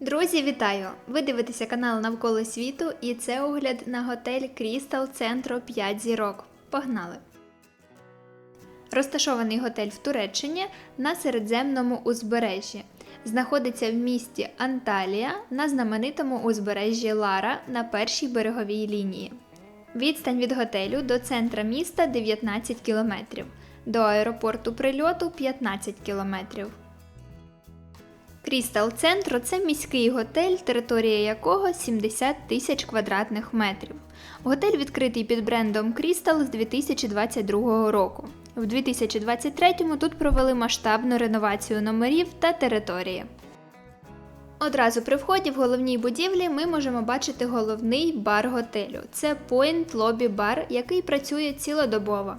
Друзі, вітаю! Ви дивитеся канал Навколо світу і це огляд на готель Крістал Центро 5 зірок. Погнали! Розташований готель в Туреччині на середземному узбережжі. Знаходиться в місті Анталія на знаменитому узбережжі Лара на першій береговій лінії. Відстань від готелю до центра міста 19 км, до аеропорту прильоту 15 км. Крістал Центро це міський готель, територія якого 70 тисяч квадратних метрів. Готель відкритий під брендом Крістал з 2022 року. В 2023-му тут провели масштабну реновацію номерів та території. Одразу при вході в головній будівлі ми можемо бачити головний бар готелю. Це Point Lobby Bar, який працює цілодобово.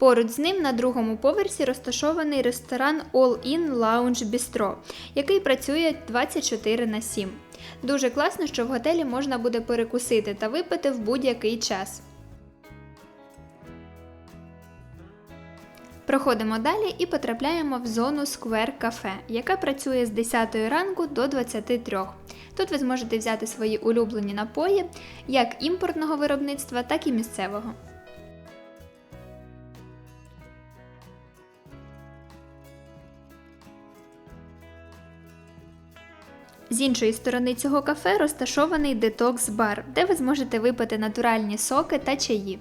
Поруч з ним на другому поверсі розташований ресторан All In Lounge Bistro, який працює 24 на 7. Дуже класно, що в готелі можна буде перекусити та випити в будь-який час. Проходимо далі і потрапляємо в зону Square Cafe, яка працює з 10 ранку до 23. Тут ви зможете взяти свої улюблені напої як імпортного виробництва, так і місцевого. З іншої сторони цього кафе розташований детокс-бар, де ви зможете випити натуральні соки та чаї.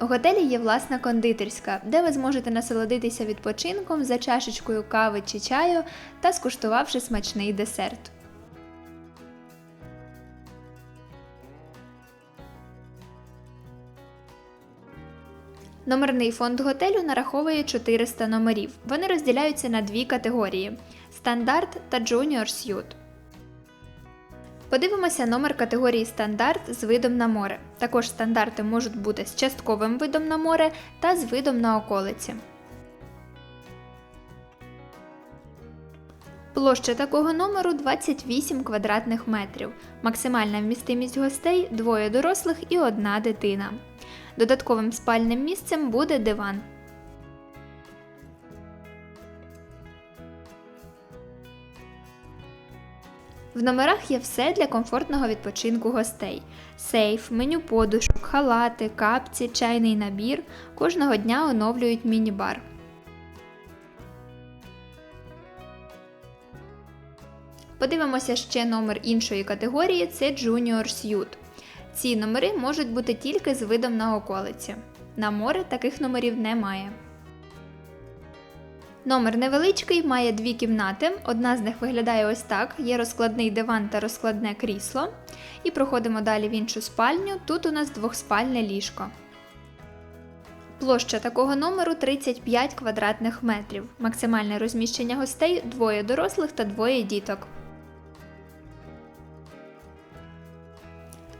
У готелі є власна кондитерська, де ви зможете насолодитися відпочинком за чашечкою кави чи чаю та скуштувавши смачний десерт. Номерний фонд готелю нараховує 400 номерів. Вони розділяються на дві категорії: стандарт та Junior Suite. Подивимося номер категорії стандарт з видом на море. Також стандарти можуть бути з частковим видом на море та з видом на околиці. Площа такого номеру 28 квадратних метрів. Максимальна вмістимість гостей двоє дорослих і одна дитина. Додатковим спальним місцем буде диван. В номерах є все для комфортного відпочинку гостей: сейф, меню подушок, халати, капці, чайний набір. Кожного дня оновлюють міні-бар. Подивимося ще номер іншої категорії це Junior Suite. Ці номери можуть бути тільки з видом на околиці. На море таких номерів немає. Номер невеличкий, має дві кімнати. Одна з них виглядає ось так: є розкладний диван та розкладне крісло. І проходимо далі в іншу спальню. Тут у нас двохспальне ліжко. Площа такого номеру 35 квадратних метрів. Максимальне розміщення гостей двоє дорослих та двоє діток.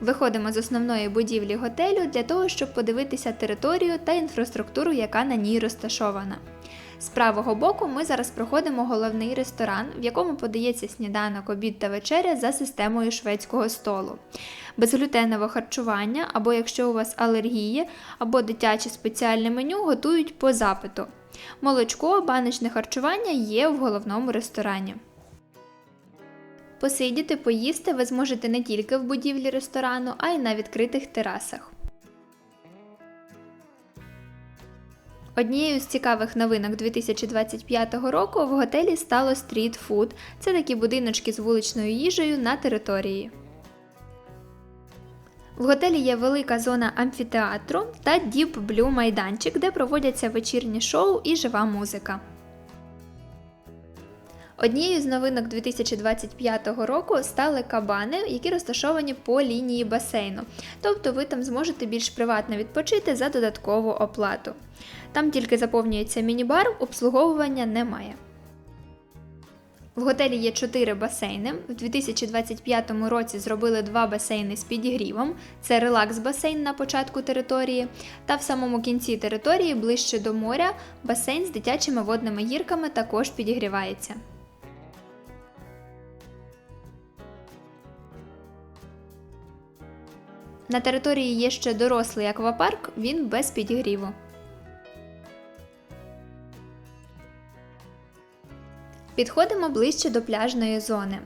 Виходимо з основної будівлі готелю для того, щоб подивитися територію та інфраструктуру, яка на ній розташована. З правого боку ми зараз проходимо головний ресторан, в якому подається сніданок, обід та вечеря за системою шведського столу. Безглютенове харчування, або якщо у вас алергії, або дитяче спеціальне меню готують по запиту. Молочко, баночне харчування є в головному ресторані. Посидіти, поїсти ви зможете не тільки в будівлі ресторану, а й на відкритих терасах. Однією з цікавих новинок 2025 року в готелі стало стріт-фуд. Це такі будиночки з вуличною їжею на території. В готелі є велика зона амфітеатру та Deep Blue майданчик, де проводяться вечірні шоу і жива музика. Однією з новинок 2025 року стали кабани, які розташовані по лінії басейну. Тобто ви там зможете більш приватно відпочити за додаткову оплату. Там тільки заповнюється міні-бар, обслуговування немає. В готелі є 4 басейни. В 2025 році зробили два басейни з підігрівом. Це релакс-басейн на початку території, та в самому кінці території, ближче до моря, басейн з дитячими водними гірками також підігрівається. На території є ще дорослий аквапарк, він без підігріву. Підходимо ближче до пляжної зони.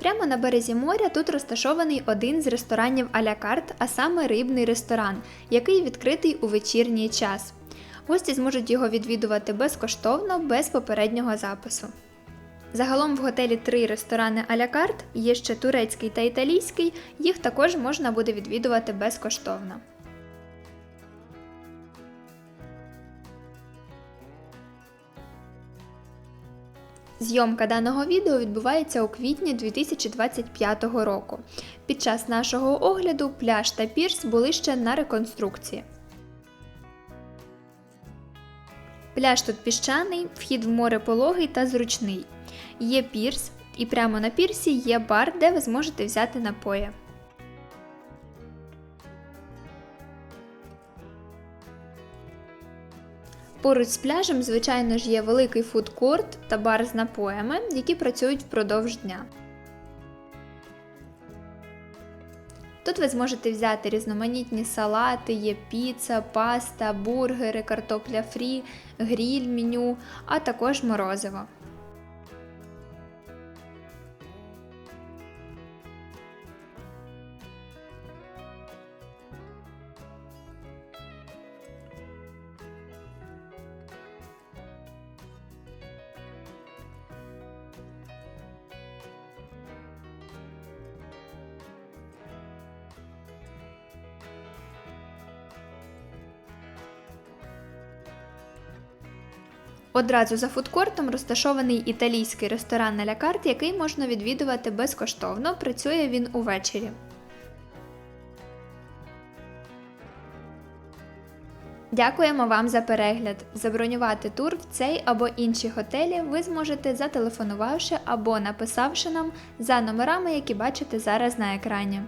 Прямо на березі моря тут розташований один з ресторанів а-ля карт, а саме рибний ресторан, який відкритий у вечірній час. Гості зможуть його відвідувати безкоштовно, без попереднього запису. Загалом в готелі три ресторани а-ля карт, є ще турецький та італійський, їх також можна буде відвідувати безкоштовно. Зйомка даного відео відбувається у квітні 2025 року. Під час нашого огляду пляж та пірс були ще на реконструкції. Пляж тут піщаний, вхід в море пологий та зручний. Є пірс, і прямо на пірсі є бар, де ви зможете взяти напої. Поруч з пляжем, звичайно ж, є великий фудкорт та бар з напоями, які працюють впродовж дня. Тут ви зможете взяти різноманітні салати, є піца, паста, бургери, картопля фрі, гріль меню, а також морозиво. Одразу за фудкортом розташований італійський ресторан на карт, який можна відвідувати безкоштовно. Працює він увечері. Дякуємо вам за перегляд. Забронювати тур в цей або інші готелі ви зможете зателефонувавши або написавши нам за номерами, які бачите зараз на екрані.